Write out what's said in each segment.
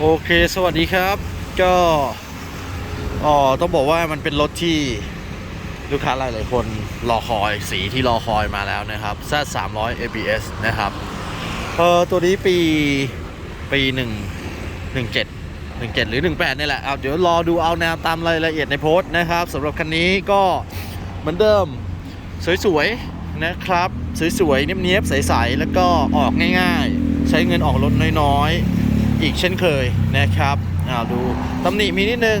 โอเค สวัสดีครับ ก็อ๋อต้องบอกว่ามันเป็นรถที่ลูกค้าหลายๆคนรอคอยสีที่รอคอยมาแล้วนะครับ Z 3 0 0 ABS นะครับเออตัวนี้ปีปีหนึ่งหนึ่งเจ็ดหนึ่งเจ็ดหรือหนึ่งแปดนี่แหละเอาเดี๋ยวรอดูเอาแนวตามรายละเอียดในโพสต์นะครับสำหรับคันนี้ก็เหมือนเดิมสวยๆนะครับ สวยๆเนี้ยบๆใสๆแล้วก็ออกง่ายๆ ใช้เงินออกรถน้อยๆ อีกเช่นเคยนะครับอ้าวดูตำหนิมีนิดนึง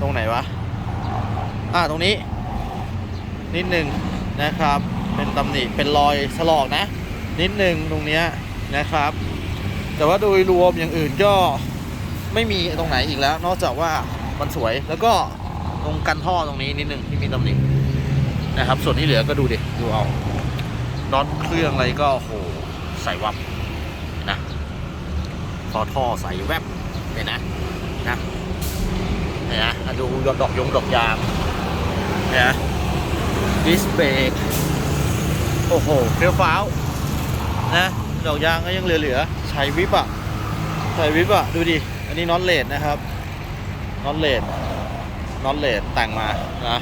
ตรงไหนวะอ่าตรงนี้ นิดนึงนะครับ เป็นตำหนิเป็นรอยถลอกนะ นิดนึงตรงเนี้ยนะครับ แต่ว่าโดยรวมอย่างอื่นก็ไม่มีตรงไหนอีกแล้ว นอกจากว่ามันสวยแล้วก็ตรงกันท่อตรงนี้นิดนึงที่มีตำหนินะครับ ส่วนที่เหลือก็ดูดิดูเอาน็อตเครื่องอะไรก็โหใส่วับ พอท่อใส่แวบเนี่ยนะนะเนี่ยนะดูดอกดอกยงดอกยางเนี่ยดิสเบรกโอ้โหเฟี้ยวฟ้าวนะดอกยางก็ยังเหลือๆใช้วิบอะใช้วิบอะดูดิอันนี้น็อตเลดนะครับน็อตเลดน็อตเลดแต่งมานะ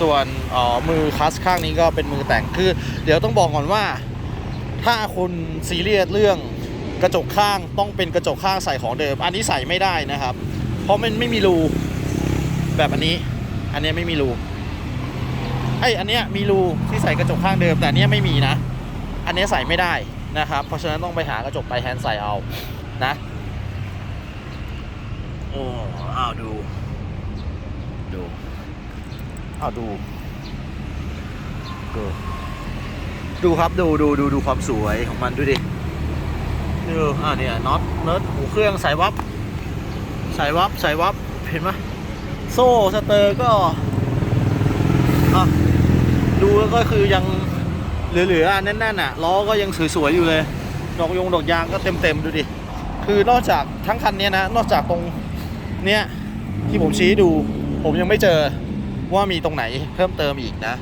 ส่วนอ๋อมือคัสข้างนี้ก็เป็นมือแต่งคือ เดี๋ยวต้องบอกก่อนว่า ถ้าคุณซีเรียสเรื่อง กระจกข้างต้องเป็นกระจกข้างใส่ของเดิม อันนี้ใส่ไม่ได้นะครับ เพราะมันไม่มีรูแบบอันนี้ อันนี้ไม่มีรูไออันเนี้ยมีรูที่ใส่กระจกข้างเดิม แต่เนี้ยไม่มีนะ อันนี้ใส่ไม่ได้นะครับ เพราะฉะนั้นต้องไปหากระจกไปแฮนด์ใส่เอานะโอ้อ้าวดูดูเอาดูดูดูครับดูดูดูดูความสวยของมันดูดิ ดูอ่าเนี่ยน็อตเนิร์ดหูเครื่องใส่วับใส่วับใส่วับเห็นไหมโซ่สเตอร์ก็อะดูแล้วก็คือยังเหลือๆอะแน่นๆอะล้อก็ยังสวยๆอยู่เลย ดอกยงดอกยางก็เต็มๆดูดิ คือนอกจากทั้งคันเนี้ยนะ นอกจากตรงเนี้ยที่ผมชี้ดูผมยังไม่เจอว่ามีตรงไหนเพิ่มเติมอีกนะ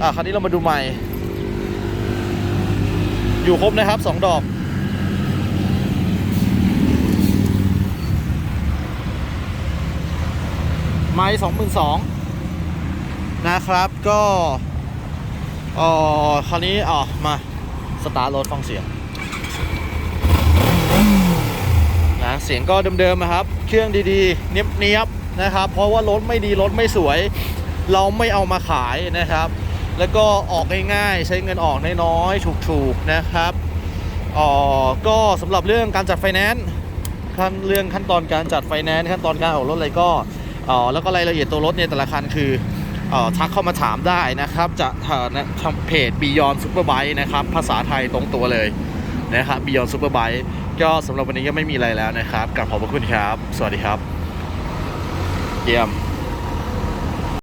อะคราวนี้เรามาดูใหม่ อยู่ครบนะครับสองดอก ไม้สองหมื่นสองนะครับก็เอ๋อคราวนี้อ๋อมาสตาร์ทรถฟังเสียงนะเสียงก็เดิมๆนะครับ เครื่องดีๆ เนียบๆนะครับ เพราะว่ารถไม่ดีรถไม่สวย เราไม่เอามาขายนะครับ แล้วก็ออกง่ายๆ ใช้เงินออกน้อยๆถูกๆนะครับอ๋อก็สำหรับเรื่องการจัดไฟแนนซ์ขั้นเรื่องขั้นตอนการจัดไฟแนนซ์ขั้นตอนการออกรถอะไรก็ อ๋อแล้วก็รายละเอียดตัวรถเนี่ยแต่ละคันคือออทักเข้ามาถามได้นะครับ จะทางเพจ Beyond Superbike นะครับ ภาษาไทยตรงตัวเลยนะครับ Beyond Superbike ก็สำหรับวันนี้ก็ไม่มีอะไรแล้วนะครับกลับขอบพระคุณครับ สวัสดีครับ เยี่ยม